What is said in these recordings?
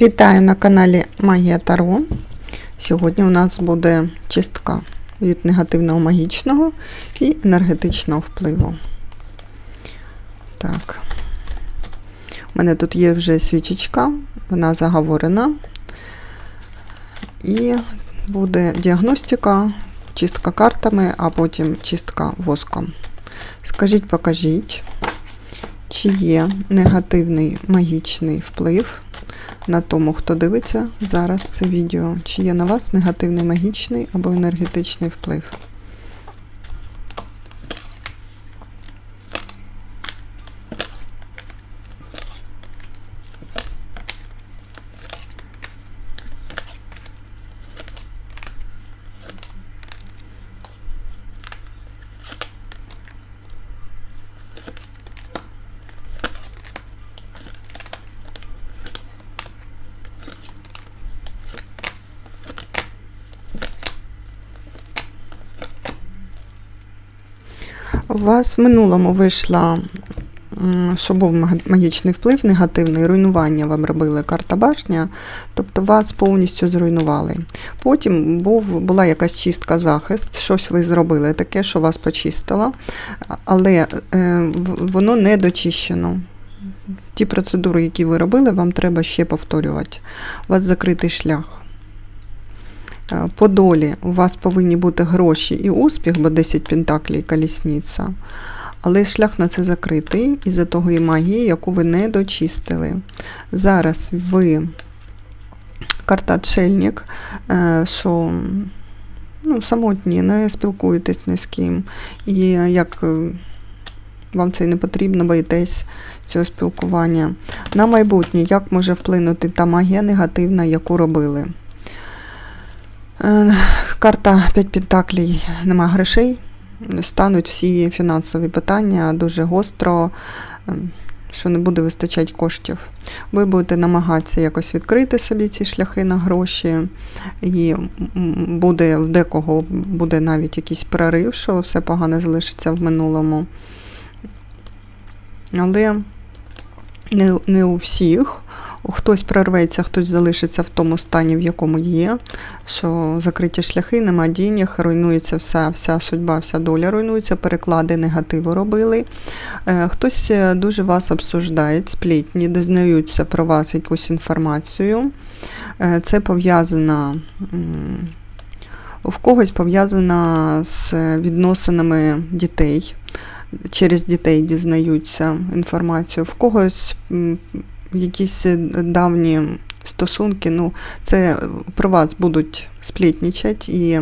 Вітаю на каналі Магія Таро. Сьогодні у нас буде чистка від негативного магічного і енергетичного впливу. Так. У мене тут є вже свічечка, вона заговорена. І буде діагностика, чистка картами, а потім чистка воском. Скажіть, покажіть, чи є негативний магічний вплив на тому, хто дивиться зараз це відео, чи є на вас негативний магічний або енергетичний вплив. У вас в минулому вийшла, що був магічний вплив, негативний, руйнування вам робили карта башня, тобто вас повністю зруйнували. Потім був, була якась чистка, захист, щось ви зробили таке, що вас почистило, але е, воно не дочищено. Ті процедури, які ви робили, вам треба ще повторювати. У вас закритий шлях. Е, По долі у вас повинні бути гроші і успіх, бо 10 пентаклей і колісниця. Але шлях на це закритий із-за того магії, яку ви не дочистили. Зараз ви карта Отшельник, е, що ну, самотні, не спілкуєтесь ні з ким. І як е, вам це і не потрібно, боїтесь цього спілкування. На майбутнє, як може вплинути та магія негативна, яку робили? Е, Карта 5 пентаклей нема грошей. Стануть всі фінансові питання дуже гостро, е, що не буде вистачати коштів. Ви будете намагатися якось відкрити собі ці шляхи на гроші, і буде в декого буде навіть якийсь прорив, що все погане залишиться в минулому. Але не, не у всіх. Хтось прорветься, хтось залишиться в тому стані, в якому є, що закриті шляхи, нема денег, руйнується вся, вся судьба, вся доля руйнується, переклади негативу робили. Е, Хтось е, дуже вас обсуждає, сплітні, дізнаються про вас якусь інформацію. Е, Це пов'язано. В когось пов'язано з відносинами дітей. Через дітей дізнаються інформацію, в когось якісь е, давні стосунки, ну, це про вас будуть сплітнічать і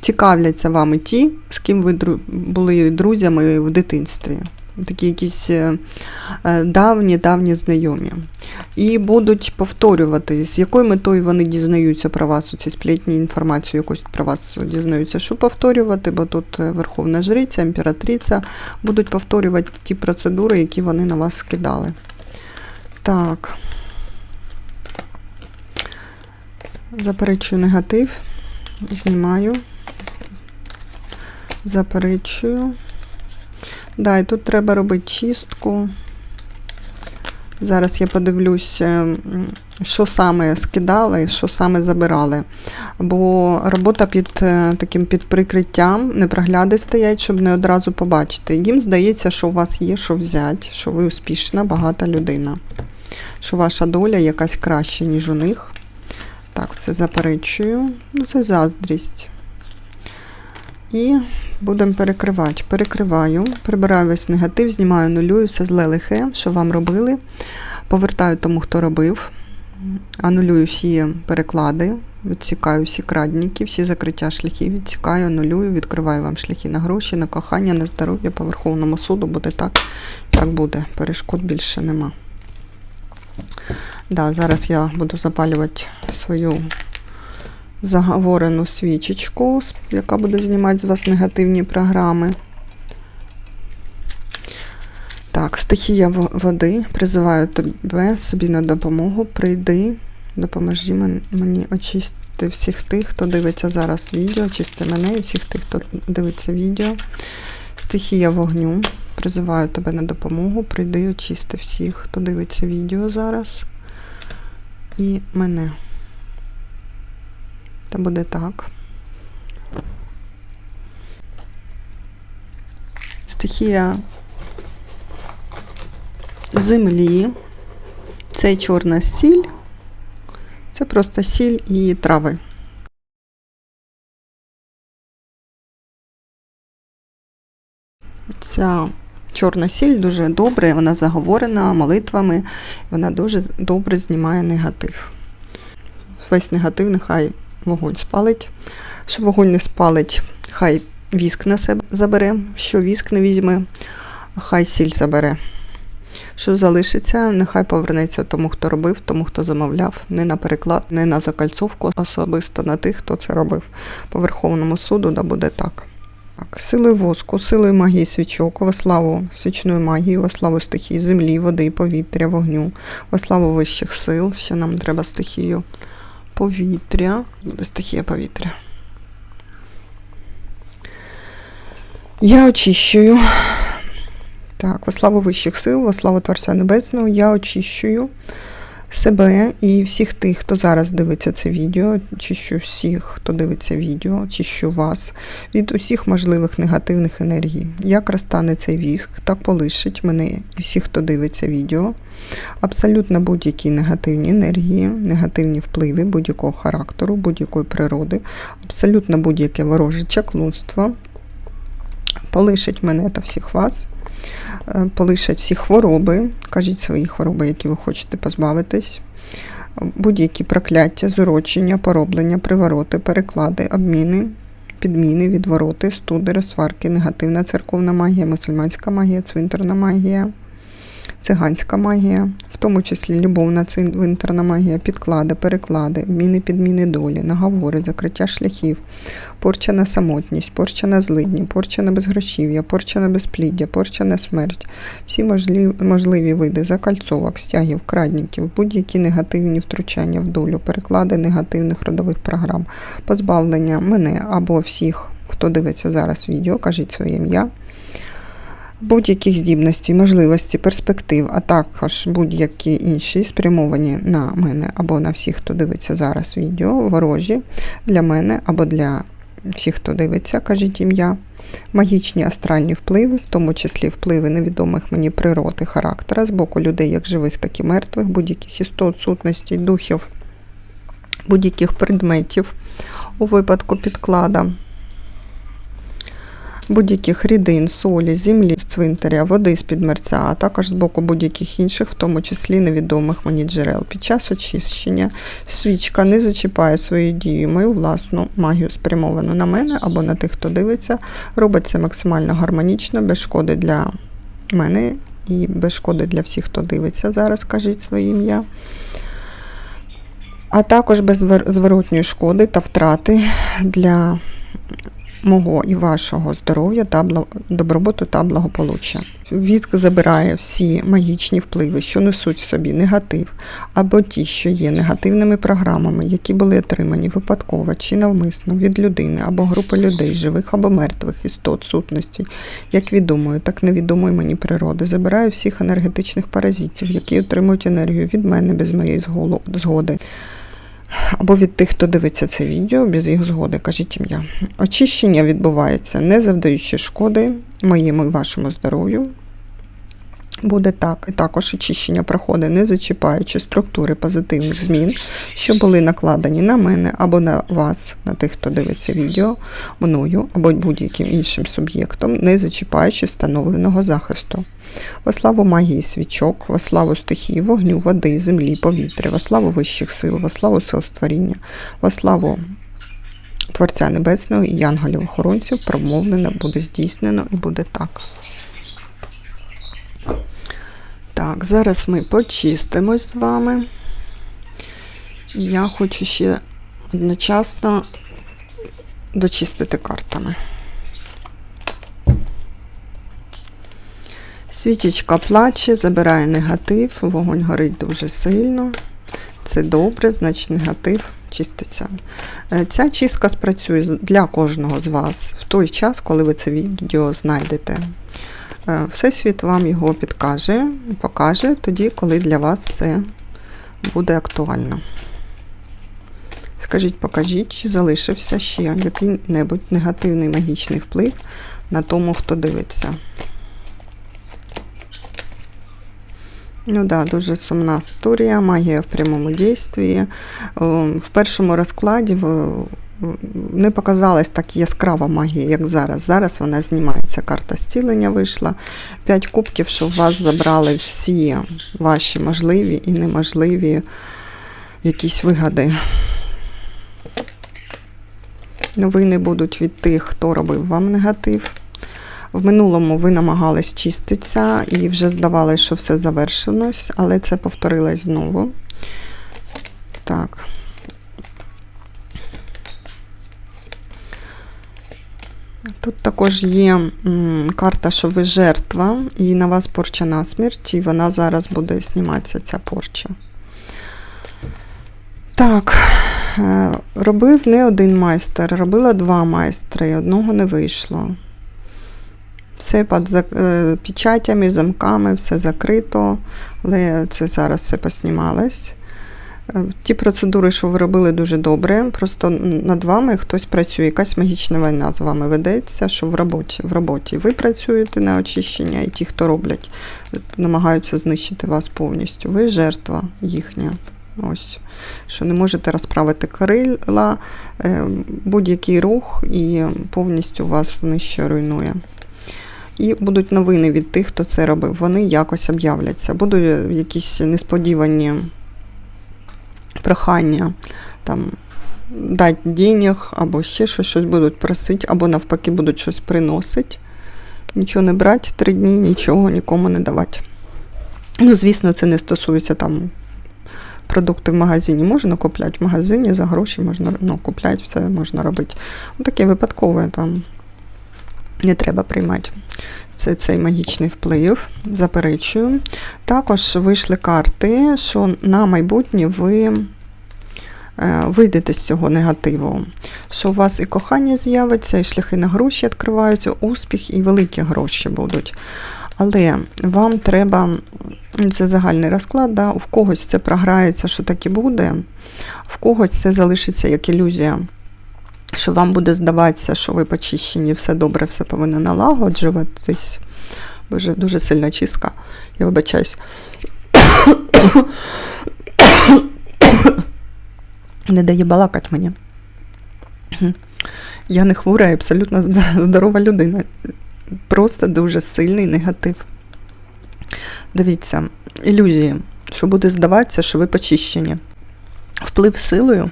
цікавляться вами ті, з ким ви були друзями в дитинстві. Такі якісь е, е, давні знайомі. І будуть повторювати, з якою метою вони дізнаються про вас, ці сплітні інформацію якусь про вас дізнаються, що повторювати, бо тут е, Верховна Жриця, імператриця будуть повторювати ті процедури, які вони на вас скидали. Так. Заперечую негатив. Знімаю. Заперечую. Да, і тут треба робити чистку. Зараз я подивлюсь, що саме скидали, що саме забирали. Бо робота під е, таким під прикриттям, непрогляди стоять, щоб не одразу побачити. Їм здається, що у вас є що взяти, що ви успішна, багата людина, що ваша доля якась краща, ніж у них. Так, це заперечую. Ну, це заздрість. І будемо перекривати. Перекриваю, прибираю весь негатив, знімаю нулюю, все зле лихе, що вам робили. Повертаю тому, хто робив. Анулюю всі переклади, відсікаю всі крадніки, всі закриття шляхів, відсікаю, анулюю, відкриваю вам шляхи на гроші, на кохання, на здоров'я по Верховному суду. Буде так, так буде. Перешкод більше нема. Да, зараз я буду запалювати свою заговорену свічечку, яка буде знімати з вас негативні програми. Так, стихія води. Призиваю тебе собі на допомогу. Прийди, допоможи мені очистити всіх тих, хто дивиться зараз відео, очисти мене і всіх тих, хто дивиться відео. Стихія вогню. Призиваю тебе на допомогу. Прийди, очисти всіх, хто дивиться відео зараз. і мене. Та буде так. Стихія землі. Це чорна сіль. Це просто сіль і трави. Ця чорна сіль дуже добре, вона заговорена молитвами, вона дуже добре знімає негатив. Весь негатив нехай вогонь спалить. Що вогонь не спалить, хай віск на себе забере, що віск не візьме, хай сіль забере. Що залишиться, нехай повернеться тому, хто робив, тому, хто замовляв, не на переклад, не на закальцовку, особисто на тих, хто це робив. По Верховному суду да буде так. Так, силою воску, силою магії свічок, во славу свічної магії, во славу стихії землі, води, повітря, вогню, во славу вищих сил. Ще нам треба стихію повітря, стихія повітря. Я очищую. Так, во славу вищих сил, во славу Творця Небесного, я очищую себе і всіх тих, хто зараз дивиться це відео, очищу всіх, хто дивиться відео, очищу вас від усіх можливих негативних енергій. Як розтане цей віск, так полишить мене і всіх, хто дивиться відео. Абсолютно будь-які негативні енергії, негативні впливи будь-якого характеру, будь-якої природи, абсолютно будь-яке вороже чаклунство полишить мене та всіх вас. Е, полишать всі хвороби, кажіть свої хвороби, які ви хочете позбавитись, будь-які прокляття, зурочення, пороблення, привороти, переклади, обміни, підміни, відвороти, студи, розсварки, негативна церковна магія, мусульманська магія, цвинтарна магія, циганська магія, в тому числі любовна цвинтарна магія, підклади, переклади, обміни, підміни долі, наговори, закриття шляхів, порча на самотність, порча на злидні, порча на безгрошів'я, порча на безпліддя, порча на смерть, всі можливі види закальцовок, стягів, крадників, будь-які негативні втручання в долю, переклади негативних родових програм, позбавлення мене або всіх, хто дивиться зараз відео, кажіть своє ім'я. Будь-яких здібностей, можливості, перспектив, а також будь-які інші спрямовані на мене або на всіх, хто дивиться зараз відео, ворожі для мене або для всіх, хто дивиться, кажіть ім'я, магічні астральні впливи, в тому числі впливи невідомих мені природи, характера з боку людей, як живих, так і мертвих, будь-яких істот, сутностей, духів, будь-яких предметів у випадку підклада. Будь-яких рідин, солі, землі з цвинтаря, води з під мерця, а також з боку будь-яких інших, в тому числі невідомих мені джерел. Під час очищення свічка не зачіпає своєю дією мою власну магію, спрямовану на мене або на тих, хто дивиться. Робить це максимально гармонічно, без шкоди для мене і без шкоди для всіх, хто дивиться. Зараз кажіть своє ім'я. А також без зворотньої шкоди та втрати для мого і вашого здоров'я та добробуту та благополуччя. Віск забирає всі магічні впливи, що несуть в собі негатив, або ті, що є негативними програмами, які були отримані випадково чи навмисно від людини або групи людей, живих або мертвих істот, сутності, як відомої, так невідомої мені природи. Забираю всіх енергетичних паразитів, які отримують енергію від мене без моєї згоди або від тих, хто дивиться це відео, без їх згоди, кажіть ім'я. Очищення відбувається, не завдаючи шкоди моєму і вашому здоров'ю. Буде так. І також очищення проходить, не зачіпаючи структури позитивних змін, що були накладені на мене або на вас, на тих, хто дивиться відео, мною або будь-яким іншим суб'єктом, не зачіпаючи встановленого захисту. Во славу магії свічок, во славу стихії, вогню, води, землі, повітря, во славу вищих сил, во славу сил створіння, во славу Творця Небесного і янголів-охоронців промовлено, буде здійснено і буде так. Так, зараз ми почистимось з вами. Я хочу ще одночасно дочистити картами. Свічечка плаче, забирає негатив, вогонь горить дуже сильно. Це добре, значить негатив чиститься. Е, ця чистка спрацює для кожного з вас в той час, коли ви це відео знайдете. Е, Всесвіт вам його підкаже, покаже тоді, коли для вас це буде актуально. Скажіть, покажіть, чи залишився ще який-небудь негативний магічний вплив на тому, хто дивиться. Ну да, дуже сумна історія, магія в прямому дійстві. В першому розкладі в- в- не показалась так яскрава магія, як зараз. Зараз вона знімається. Карта зцілення вийшла. П'ять кубків, що у вас забрали всі ваші можливі і неможливі якісь вигади. Новини будуть від тих, хто робив вам негатив. В минулому ви намагались чиститися і вже здавалося, що все завершилось, але це повторилось знову. Так. Тут також є карта, що ви жертва, і на вас порча на смерть, і вона зараз буде зніматися, ця порча. Так, е, робив не один майстер, робила два майстри, одного не вийшло. Все під е, печатями, замками, все закрито, але це зараз все поснімалось. Е, Ті процедури, що ви робили, дуже добре. Просто над вами хтось працює, якась магічна війна з вами ведеться, що в роботі. В роботі ви працюєте на очищення, і ті, хто роблять, намагаються знищити вас повністю. Ви жертва їхня. Ось. Що не можете розправити крила, е, будь-який рух і повністю вас знищує, руйнує. І будуть новини від тих, хто це робив. Вони якось об'являться. Будуть якісь несподівані прохання, там, дати денег, або ще щось, щось будуть просити, або навпаки будуть щось приносити. Нічого не брати, три дні, нічого нікому не давати. Ну, звісно, це не стосується там продукти в магазині можна купляти, в магазині за гроші можна ну, купляти, все можна робити. Ну, таке випадкове там не треба приймати. Це цей магічний вплив, заперечую. Також вийшли карти, що на майбутнє ви е, вийдете з цього негативу. Що у вас і кохання з'явиться, і шляхи на гроші відкриваються, успіх і великі гроші будуть. Але вам треба, це загальний розклад, да, в когось це програється, що так і буде, в когось це залишиться як ілюзія що вам буде здаватися, що ви почищені, все добре, все повинно налагоджуватись. Боже, дуже сильна чистка. Я вибачаюсь. Не дає балакати мені. Я не хвора, я абсолютно здорова людина. Просто дуже сильний негатив. Дивіться, ілюзії, що буде здаватися, що ви почищені. Вплив силою,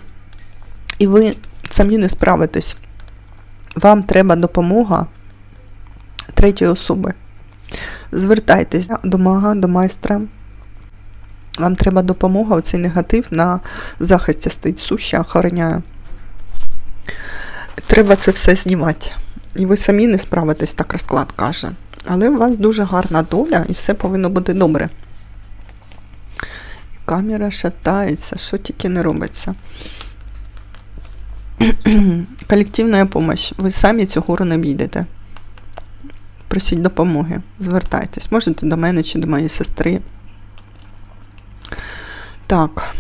і ви самі не справитесь. Вам треба допомога третьої особи. Звертайтесь до мага, до майстра. Вам треба допомога, оцей негатив на захисті стоїть суща, охороняє. Треба це все знімати. І ви самі не справитесь, так розклад каже. Але у вас дуже гарна доля і все повинно бути добре. Камера шатається, що тільки не робиться. Колективна допомога. Ви самі гору не обійдете. Просіть допомоги, звертайтесь. Можете до мене чи до моєї сестри. Так,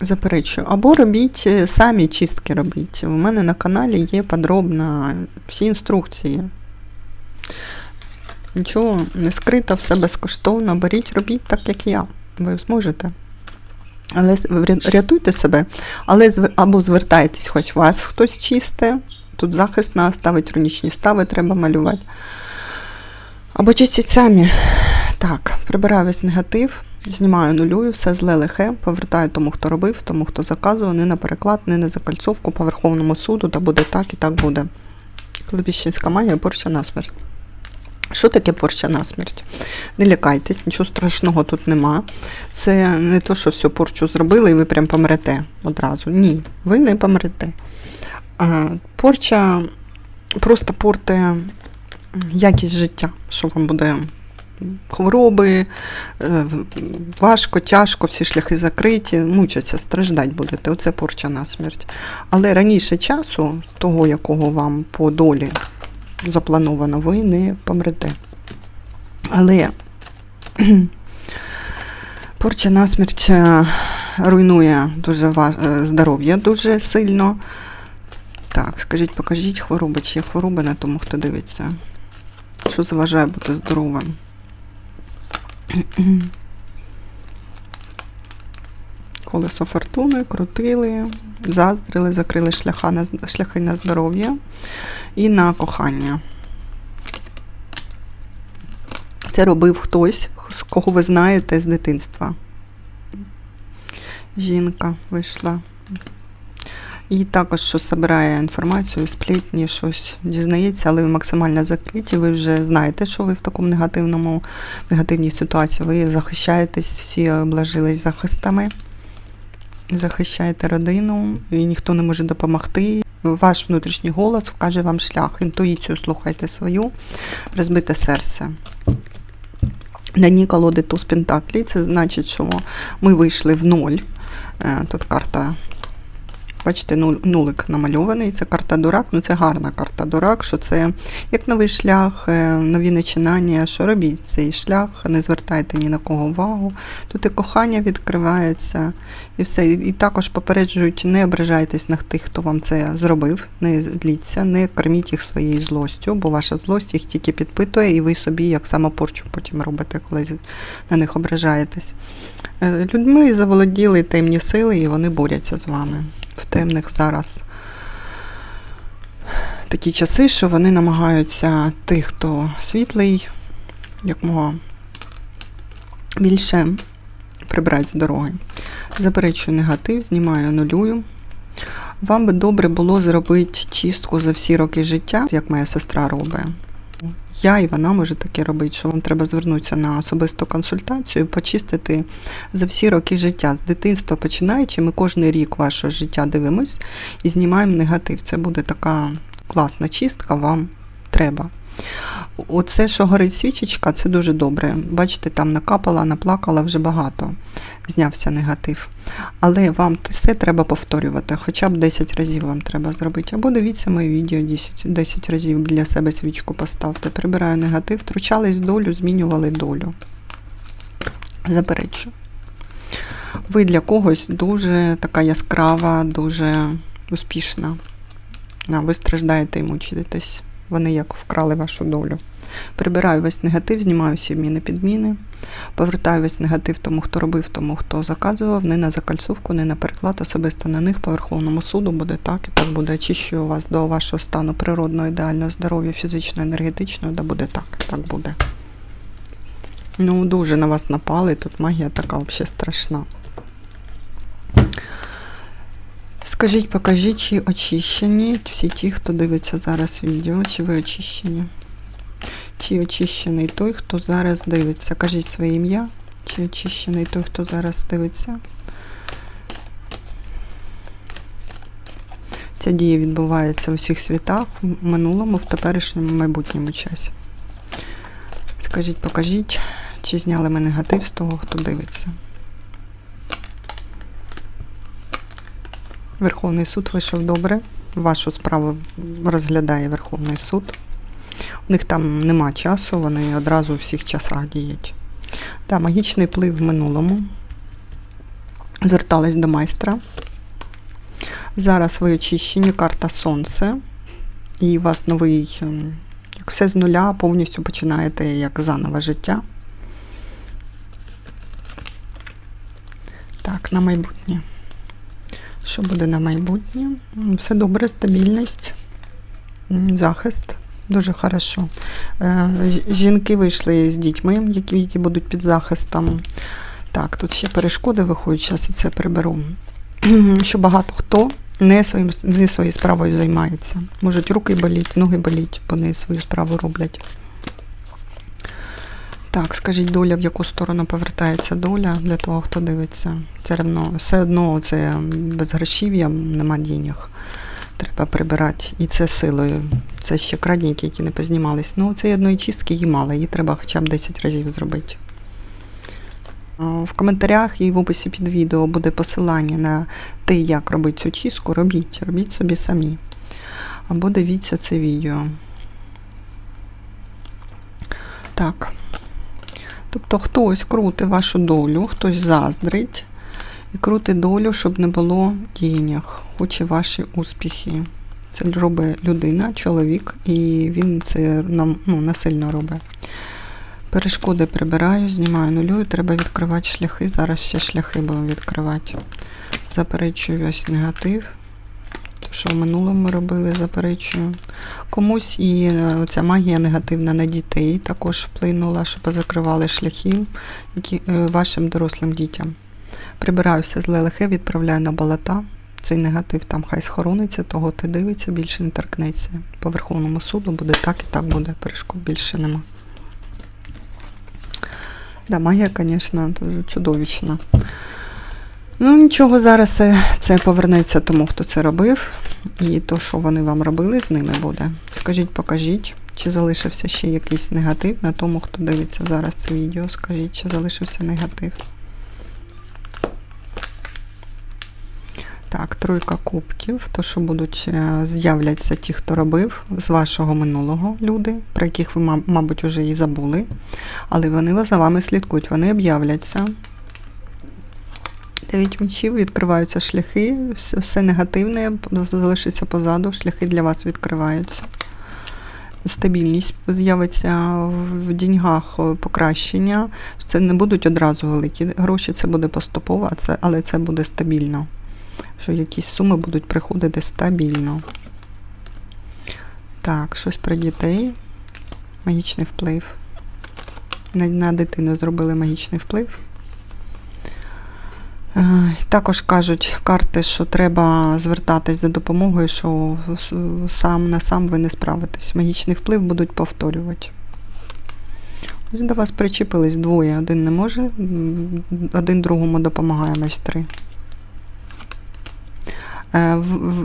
заперечую. Або робіть е, самі чистки робіть. У мене на каналі є подробно всі інструкції. Нічого не скрито, все безкоштовно. Беріть, робіть так, як я. Ви зможете. Але рятуйте себе, але або звертайтесь, хоч вас хтось чисте. Тут захист на ставить рунічні стави, треба малювати. Або чистіть самі. Так, прибираю весь негатив, знімаю нулюю, все зле лихе, повертаю тому, хто робив, тому, хто заказував, не на переклад, не на закольцовку по Верховному суду, та буде так і так буде. Клебіщинська магія, порча на смерть. Що таке порча на смерть? Не лякайтесь, нічого страшного тут нема. Це не то, що все порчу зробили і ви прям помрете одразу. Ні, ви не помрете. Порча просто порте якість життя, що вам буде хвороби, е, важко, тяжко, всі шляхи закриті, мучаться, страждать будете. Оце порча на смерть. Але раніше часу, того, якого вам по долі заплановано, ви не помрете. Але Порча насмерть е, руйнує дуже е, здоров'я дуже сильно. Так, скажіть, покажіть хвороби, чи є хвороби на тому, хто дивиться. Що заважає бути здоровим? Колесо фортуни крутили, заздрили, закрили шляха на, шляхи на здоров'я і на кохання. Це робив хтось, з кого ви знаєте з дитинства. Жінка вийшла. І також, що збирає інформацію, сплітні, щось дізнається, але ви максимально закриті. Ви вже знаєте, що ви в такому негативному, негативній ситуації. Ви захищаєтесь, всі обложились захистами, захищаєте родину, і ніхто не може допомогти. Ваш внутрішній голос вкаже вам шлях. Інтуїцію слухайте свою, розбите серце. На дні колоди туз Пентаклі, це значить, що ми вийшли в ноль. Е, Тут карта, бачите, нулик намальований. Це карта дурак. Ну це гарна карта дурак, що це як новий шлях, е, нові начинання, що робіть цей шлях, не звертайте ні на кого увагу. Тут і кохання відкривається, і все. І також попереджують, не ображайтесь на тих, хто вам це зробив, не зліться, не корміть їх своєю злостю, бо ваша злость їх тільки підпитує, і ви собі як самопорчу потім робите, коли на них ображаєтесь. Е, Людьми заволоділи темні сили, і вони борються з вами. В темних зараз такі часи, що вони намагаються тих, хто світлий, якмога більше прибрати з дороги. Заперечую негатив, знімаю нулюю. Вам би добре було зробити чистку за всі роки життя, як моя сестра робить. Я і вона може таке робити, що вам треба звернутися на особисту консультацію, почистити за всі роки життя. З дитинства починаючи, ми кожен рік вашого життя дивимось і знімаємо негатив. Це буде така класна чистка, вам треба. Оце, що горить свічечка, це дуже добре. Бачите, там накапала, наплакала вже багато. Знявся негатив. Але вам все треба повторювати, хоча б 10 разів вам треба зробити. Або дивіться моє відео 10, 10 разів біля себе свічку поставте. Прибираю негатив, втручались в долю, змінювали долю. Заперечу. Ви для когось дуже така яскрава, дуже успішна. Ви страждаєте і мучитесь. Вони як вкрали вашу долю. Прибираю весь негатив, знімаю всі вміни підміни. Повертаю весь негатив тому, хто робив, тому, хто заказував, не на закальцовку, не на переклад, особисто на них по Верховному суду буде так, і так буде. Очищую вас до вашого стану природного, ідеального здоров'я, фізично, енергетичного, да буде так, так буде. Ну, дуже на вас напали, тут магія така взагалі страшна. Скажіть, покажіть, чи очищені всі ті, хто дивиться зараз відео, чи ви очищені? Чи очищений той, хто зараз дивиться? Кажіть своє ім'я, чи очищений той, хто зараз дивиться? Ця дія відбувається у всіх світах, в минулому, в теперішньому, майбутньому часі. Скажіть, покажіть, чи зняли ми негатив з того, хто дивиться? Верховний суд вийшов добре. Вашу справу розглядає Верховний суд. У них там нема часу, вони одразу у всіх часах діють. Так, магічний вплив в минулому. Звертались до майстра. Зараз ви очищені, карта Сонце. І у вас новий, ем, як все з нуля, повністю починаєте як заново життя. Так, на майбутнє. Що буде на майбутнє? Все добре, стабільність, захист. Дуже хорошо. Е, Жінки вийшли з дітьми, які, які будуть під захистом. Так, тут ще перешкоди виходять, зараз це приберу. Що багато хто не, своїм, не своєю справою займається. Можуть руки боліть, ноги боліть, вони свою справу роблять. Так, скажіть, доля, в яку сторону повертається доля для того, хто дивиться. Це рівно, все одно це без грошів'я, нема денег. Треба прибирати. І це силою. Це ще крадники, які не познімались. Ну, цієї одної чистки її мало, її треба хоча б 10 разів зробити. В коментарях і в описі під відео буде посилання на те, як робити цю чистку. Робіть, робіть собі самі. Або дивіться це відео. Так. Тобто хтось крутить вашу долю, хтось заздрить і крутить долю, щоб не було денег, хоче ваші успіхи. Це робить людина, чоловік, і він це нам ну, насильно робить. Перешкоди прибираю, знімаю нулюю, треба відкривати шляхи. Зараз ще шляхи будемо відкривати. Заперечую весь негатив. Що в минулому робили, заперечую. Комусь і е, оця магія негативна на дітей також вплинула, що позакривали шляхи які, е, вашим дорослим дітям. Прибираю все зле лихе, відправляю на болота. Цей негатив там хай схорониться, того ти дивиться, більше не торкнеться. По Верховному суду буде так і так буде, перешкод більше нема. Да, магія, звісно, чудовищна. Ну, нічого, зараз це, повернеться тому, хто це робив. І то, що вони вам робили, з ними буде. Скажіть, покажіть, чи залишився ще якийсь негатив на тому, хто дивиться зараз це відео. Скажіть, чи залишився негатив. Так, тройка кубків. То, що будуть е, з'являться ті, хто робив з вашого минулого люди, про яких ви, мабуть, вже і забули. Але вони за вами слідкують, вони об'являться. Дев'ять мечів, відкриваються шляхи, все, негативне залишиться позаду, шляхи для вас відкриваються. Стабільність з'явиться в деньгах е, покращення. Це не будуть одразу великі гроші, це буде поступово, але це буде стабільно. Що якісь суми будуть приходити стабільно. Так, щось про дітей. Магічний вплив. На, на дитину зробили магічний вплив. Е, Також кажуть карти, що треба звертатись за допомогою, що сам на сам ви не справитесь. Магічний вплив будуть повторювати. До вас причепились двоє. Один не може, один другому допомагає майстри. Е,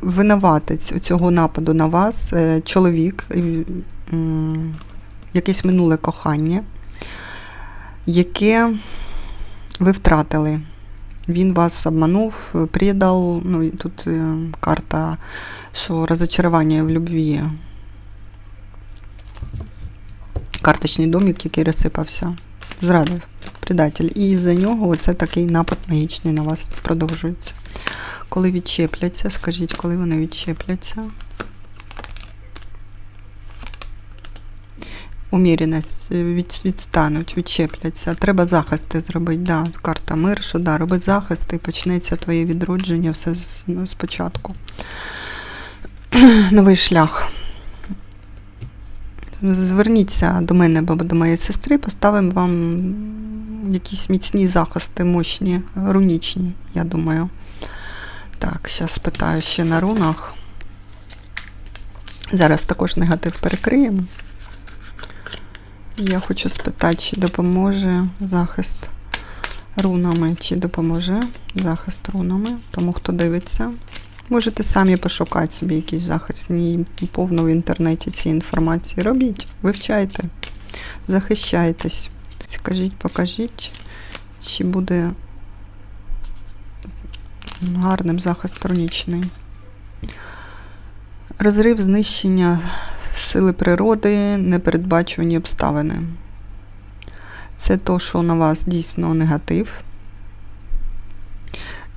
Винуватець цього нападу на вас е, чоловік, якесь минуле кохання, яке ви втратили. Він вас обманув, предав. Ну, тут е, карта, що розочарування в любві. Карточний домик, який розсипався. Зрадив, предатель. І з-за нього оце такий напад магічний на вас продовжується. Коли відчепляться, скажіть, коли вони відчепляться. Уміреність е, від, відстануть, відчепляться. Треба захисти зробити. Да, карта мир, що да, робить захист і почнеться твоє відродження все ну, спочатку. Новий шлях. Зверніться до мене або до моєї сестри, поставимо вам якісь міцні захисти, мощні, рунічні, я думаю. Так, зараз спитаю ще на рунах. Зараз також негатив перекриємо. Я хочу спитати, чи допоможе захист рунами, чи допоможе захист рунами, тому хто дивиться. Можете самі пошукати собі якийсь захист, ні повно в інтернеті цієї інформації. Робіть, вивчайте, захищайтесь. Скажіть, покажіть, чи буде гарним захист рунічний. Розрив знищення сили природи, непередбачувані обставини. Це то, що на вас дійсно негатив.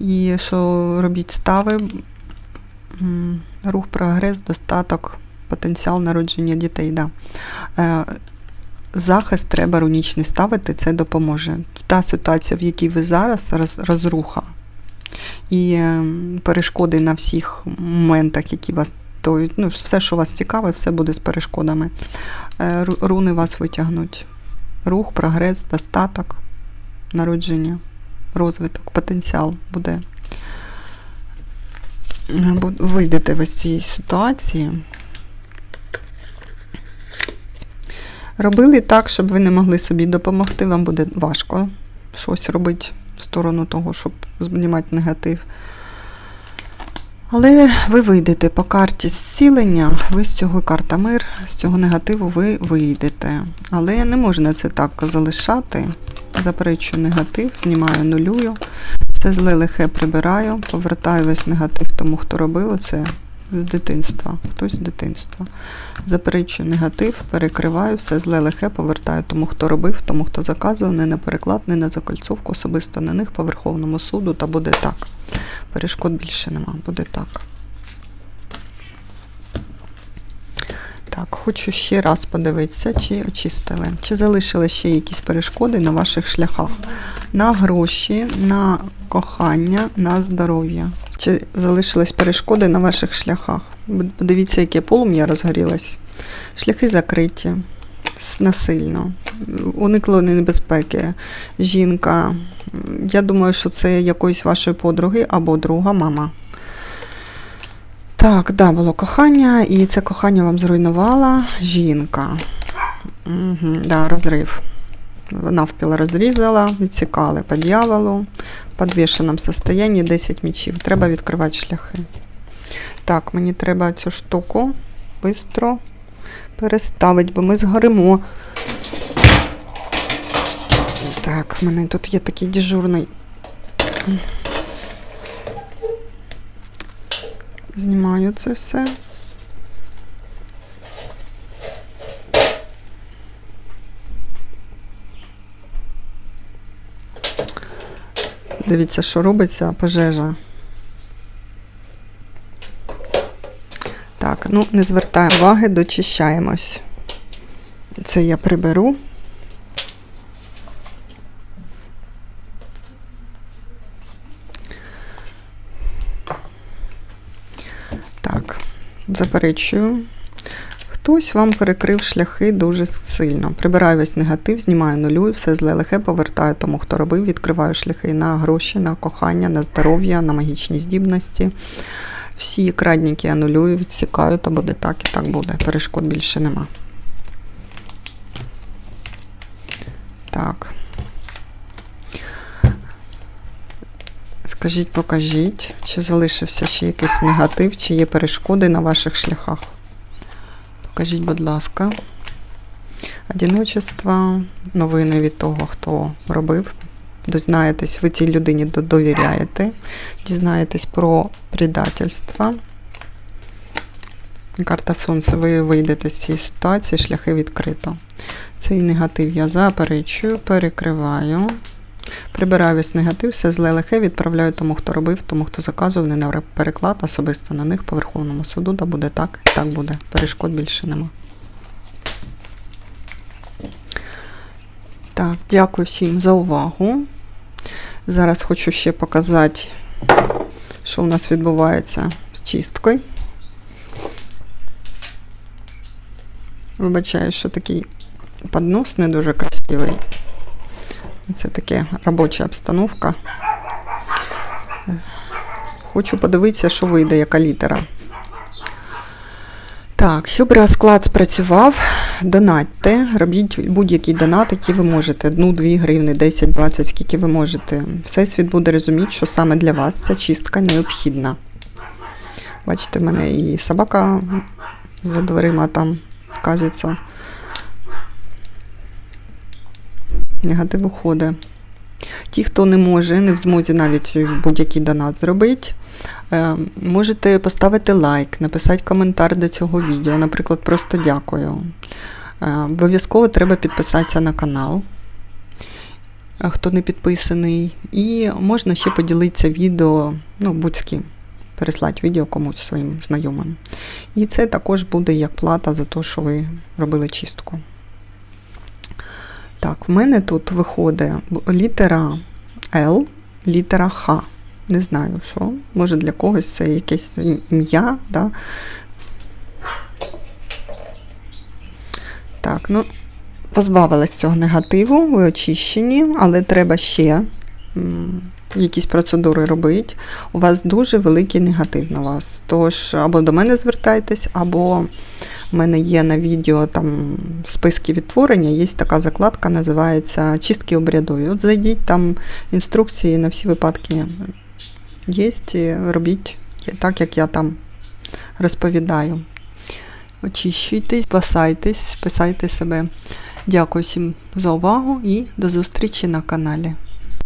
І що робіть стави, рух, прогрес, достаток, потенціал народження дітей. Да. Е, Захист треба рунічний ставити, це допоможе. Та ситуація, в якій ви зараз, роз- розруха. І е, перешкоди на всіх моментах, які вас то, ну, все, що вас цікаве, все буде з перешкодами. Е, Руни вас витягнуть. Рух, прогрес, достаток, народження, розвиток, потенціал буде. Е, Вийдете ви з цієї ситуації. Робили так, щоб ви не могли собі допомогти, вам буде важко щось робити в сторону того, щоб знімати негатив. Але ви вийдете по карті зцілення, ви з цього карта мир, з цього негативу ви вийдете. Але не можна це так залишати. Заперечую негатив, знімаю нулюю. Все зле лихе прибираю, повертаю весь негатив тому, хто робив оце. З дитинства. Хтось з дитинства. Заперечую негатив, перекриваю, все зле лихе, повертаю тому, хто робив, тому, хто заказував, не на переклад, не на закольцовку, особисто на них по Верховному суду, та буде так. Перешкод більше нема, буде так. Так, хочу ще раз подивитися, чи очистили, чи залишили ще якісь перешкоди на ваших шляхах. На гроші, на кохання, на здоров'я. Чи залишились перешкоди на ваших шляхах? Подивіться, яке полум'я розгорілось. Шляхи закриті насильно. Уникло небезпеки. Жінка. Я думаю, що це якоїсь вашої подруги або друга мама. Так, да, було кохання, і це кохання вам зруйнувала жінка. Угу, да, розрив. Навпіл розрізала, відсікали по дьяволу, в підвішеному состоянні 10 мічів. Треба відкривати шляхи. Так, мені треба цю штуку швидко переставити, бо ми згоримо. Так, в мене тут є такий дежурний. Знімаю це все. Дивіться, що робиться пожежа. Так, ну не звертаємо уваги, дочищаємось. Це я приберу. Так, заперечую. Хтось вам перекрив шляхи дуже сильно. Прибираю весь негатив, знімаю нулюю, все зле лихе повертаю тому, хто робив, відкриваю шляхи на гроші, на кохання, на здоров'я, на магічні здібності. Всі крадніки анулюю, відсікаю, то буде так і так буде. Перешкод більше нема. Так. Скажіть, покажіть, чи залишився ще якийсь негатив, чи є перешкоди на ваших шляхах. Покажіть, будь ласка. Одиночество, новини від того, хто робив. Дізнаєтесь, ви цій людині довіряєте, дізнаєтесь про предательство. Карта Сонця, ви вийдете з цієї ситуації, шляхи відкрито. Цей негатив я заперечую, перекриваю. Прибираю весь негатив, все зле лихе, відправляю тому, хто робив, тому, хто заказував, не на переклад, особисто на них по Верховному суду, да буде так, і так буде. Перешкод більше нема. Так, дякую всім за увагу. Зараз хочу ще показати, що у нас відбувається з чисткою. Вибачаю, що такий поднос не дуже красивий. Це таке робоча обстановка. Хочу подивитися, що вийде, яка літера. Так, щоб розклад спрацював, донатьте, робіть будь-який донат, який ви можете. 1-2 гривни, 10, 20, скільки ви можете. Всесвіт буде розуміти, що саме для вас ця чистка необхідна. Бачите, в мене і собака за дверима там казиться. Негатив уходить. Ті, хто не може, не в змозі навіть будь-який донат зробити, е, можете поставити лайк, написати коментар до цього відео, наприклад, просто дякую. Е, Обов'язково треба підписатися на канал, е, хто не підписаний. І можна ще поділитися відео, ну, будь з ким, переслати відео комусь своїм знайомим. І це також буде як плата за те, що ви робили чистку. Так, в мене тут виходить літера Л, літера Х. Не знаю що. Може для когось це якесь ім'я, да? Так, ну, позбавилась цього негативу, ви очищені, але треба ще якісь процедури робити. У вас дуже великий негатив на вас. Тож або до мене звертайтесь, або у мене є на відео там списки відтворення, є така закладка, називається Чистки обрядові. От зайдіть, там інструкції на всі випадки є, робіть так, як я там розповідаю. Очищуйтесь, спасайтесь, спасайте себе. Дякую всім за увагу і до зустрічі на каналі.